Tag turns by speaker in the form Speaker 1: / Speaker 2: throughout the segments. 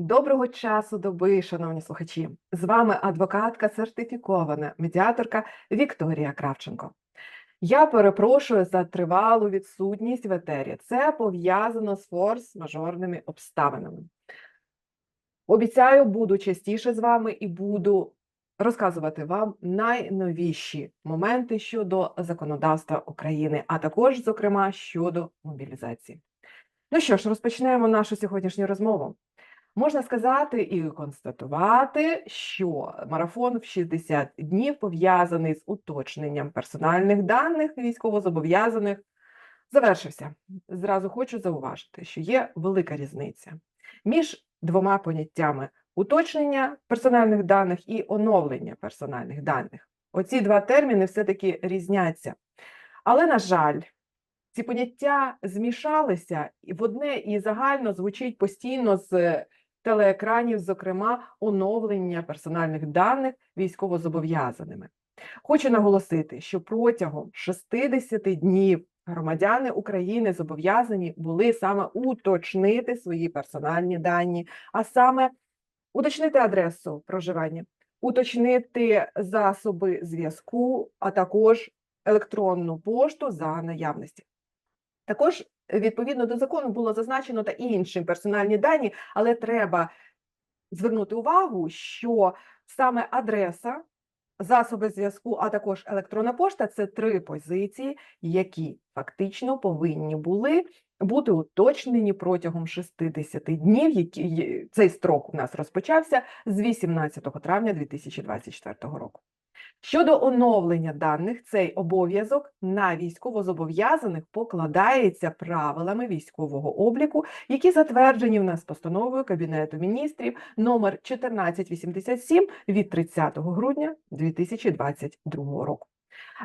Speaker 1: Доброго часу доби, шановні слухачі! З вами адвокатка, сертифікована медіаторка Вікторія Кравченко. Я перепрошую за тривалу відсутність в етері. Це пов'язано з форс-мажорними обставинами. Обіцяю, буду частіше з вами і буду розказувати вам найновіші моменти щодо законодавства України, а також, зокрема, щодо мобілізації. Ну що ж, розпочнемо нашу сьогоднішню розмову. Можна сказати і констатувати, що марафон в 60 днів пов'язаний з уточненням персональних даних військовозобов'язаних завершився. Зразу хочу зауважити, що є велика різниця між двома поняттями уточнення персональних даних і оновлення персональних даних. Оці два терміни все-таки різняться. Але, на жаль, ці поняття змішалися і в одне і загально звучить постійно з телеекранів, зокрема, оновлення персональних даних військовозобов'язаними. Хочу наголосити, що протягом 60 днів громадяни України зобов'язані були саме уточнити свої персональні дані, а саме уточнити адресу проживання, уточнити засоби зв'язку, а також електронну пошту за наявності. Також відповідно до закону було зазначено та інші персональні дані, але треба звернути увагу, що саме адреса, засоби зв'язку, а також електронна пошта це три позиції, які фактично повинні були бути уточнені протягом 60 днів. Які цей строк у нас розпочався з 18 травня 2024 року. Щодо оновлення даних, цей обов'язок на військовозобов'язаних покладається правилами військового обліку, які затверджені в нас постановою Кабінету міністрів номер 1487 від 30 грудня 2022 року.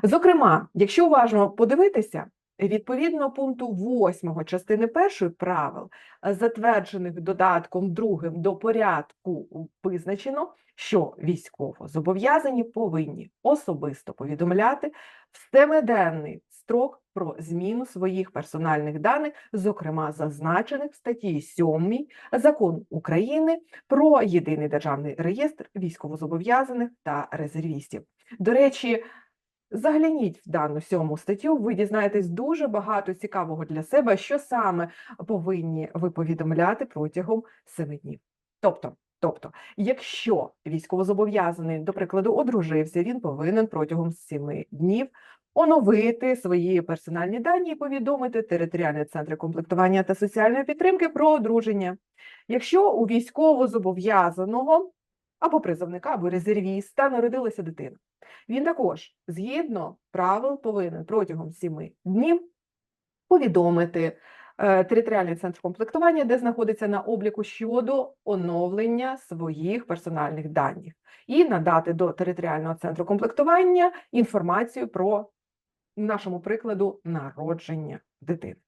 Speaker 1: Зокрема, якщо уважно подивитися, Відповідно пункту 8 частини 1 правил, затверджених додатком 2 до порядку, визначено, що військово зобов'язані повинні особисто повідомляти в семиденний строк про зміну своїх персональних даних, зокрема зазначених в статті 7 Закону України про єдиний державний реєстр військовозобов'язаних та резервістів. До речі, Загляніть в дану сьому статтю, ви дізнаєтесь дуже багато цікавого для себе, що саме повинні ви повідомляти протягом 7 днів. Тобто, тобто, якщо військовозобов'язаний, до прикладу, одружився, він повинен протягом 7 днів оновити свої персональні дані і повідомити територіальні центри комплектування та соціальної підтримки про одруження. Якщо у військовозобов'язаного або призовника, або резервіста народилася дитина. Він також, згідно правил, повинен протягом 7 днів повідомити е, територіальний центр комплектування, де знаходиться на обліку щодо оновлення своїх персональних даних, і надати до територіального центру комплектування інформацію про, в нашому прикладу, народження дитини.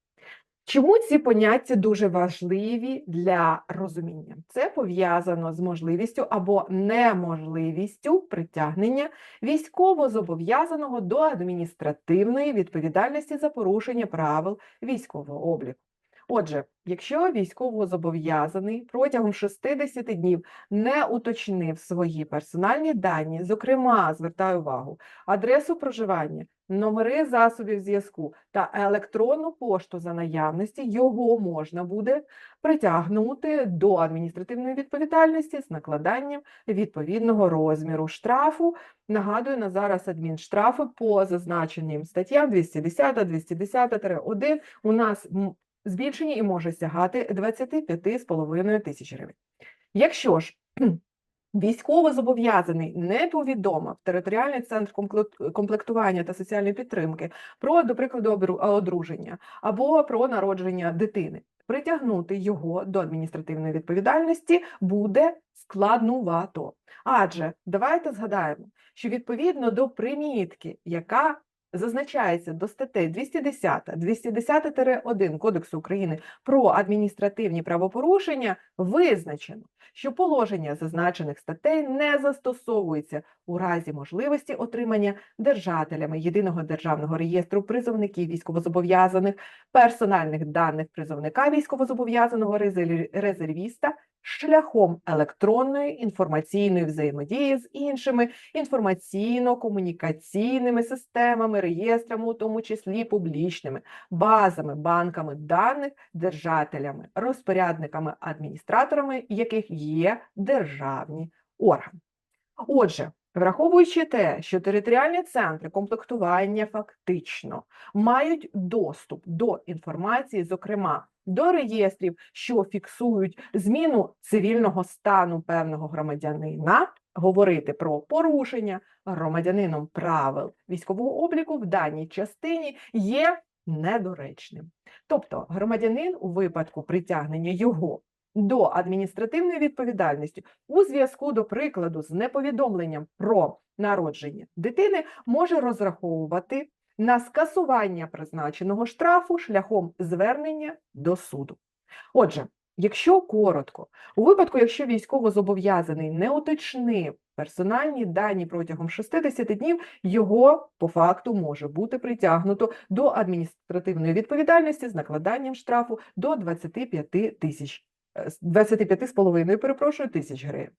Speaker 1: Чому ці поняття дуже важливі для розуміння? Це пов'язано з можливістю або неможливістю притягнення військовозобов'язаного до адміністративної відповідальності за порушення правил військового обліку. Отже, якщо військовозобов'язаний протягом 60 днів не уточнив свої персональні дані, зокрема, звертаю увагу, адресу проживання, номери засобів зв'язку та електронну пошту за наявності, його можна буде притягнути до адміністративної відповідальності з накладанням відповідного розміру штрафу. Нагадую, на зараз адмінштрафи по зазначеним статтям 210, 210-1 у нас збільшені і може сягати 25,5 тисяч гривень. Якщо ж Військово зобов'язаний не повідомив територіальний центр комплектування та соціальної підтримки про, до прикладу, одруження або про народження дитини. Притягнути його до адміністративної відповідальності буде складнувато. Адже давайте згадаємо, що відповідно до примітки, яка зазначається до статей 210, 210-1 Кодексу України про адміністративні правопорушення, визначено, що положення зазначених статей не застосовується у разі можливості отримання держателями єдиного державного реєстру призовників військовозобов'язаних, персональних даних призовника військовозобов'язаного резервіста шляхом електронної інформаційної взаємодії з іншими інформаційно-комунікаційними системами, реєстрами, у тому числі публічними, базами, банками даних, держателями, розпорядниками, адміністраторами, яких є державні органи. Отже, враховуючи те, що територіальні центри комплектування фактично мають доступ до інформації, зокрема до реєстрів, що фіксують зміну цивільного стану певного громадянина, говорити про порушення громадянином правил військового обліку в даній частині є недоречним. Тобто громадянин у випадку притягнення його до адміністративної відповідальності у зв'язку, до прикладу, з неповідомленням про народження дитини може розраховувати на скасування призначеного штрафу шляхом звернення до суду. Отже, якщо коротко, у випадку, якщо військовозобов'язаний не уточнив персональні дані протягом 60 днів, його по факту може бути притягнуто до адміністративної відповідальності з накладанням штрафу до 25 тисяч 25,5, перепрошую, тисяч гривень.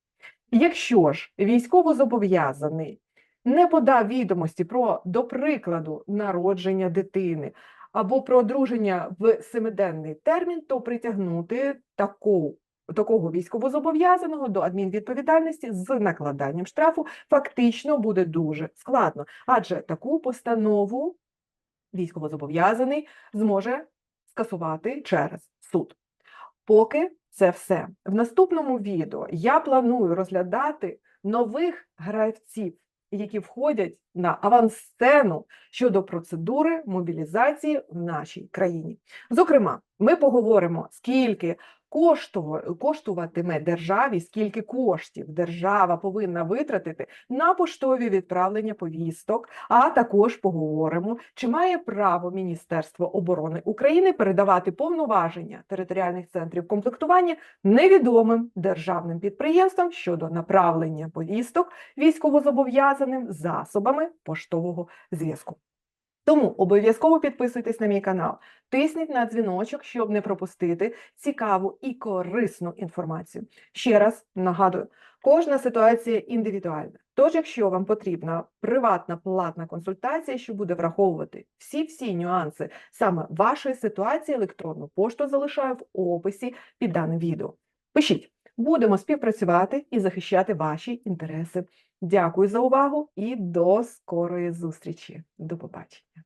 Speaker 1: Якщо ж військовозобов'язаний не подав відомості про, до прикладу, народження дитини або про одруження в семиденний термін, то притягнути таку, такого військовозобов'язаного до адмінвідповідальності з накладанням штрафу фактично буде дуже складно, адже таку постанову військовозобов'язаний зможе скасувати через суд. Поки це все. В наступному відео я планую розглядати нових гравців, які входять на авансцену щодо процедури мобілізації в нашій країні. Зокрема, ми поговоримо, скільки коштуватиме державі, скільки коштів держава повинна витратити на поштові відправлення повісток, а також поговоримо, чи має право Міністерство оборони України передавати повноваження територіальних центрів комплектування невідомим державним підприємствам щодо направлення повісток військовозобов'язаним засобами поштового зв'язку. Тому обов'язково підписуйтесь на мій канал, тисніть на дзвіночок, щоб не пропустити цікаву і корисну інформацію. Ще раз нагадую, кожна ситуація індивідуальна. Тож, якщо вам потрібна приватна платна консультація, що буде враховувати всі-всі нюанси саме вашої ситуації, електронну пошту залишаю в описі під даним відео. Пишіть, будемо співпрацювати і захищати ваші інтереси. Дякую за увагу і до скорої зустрічі. До побачення.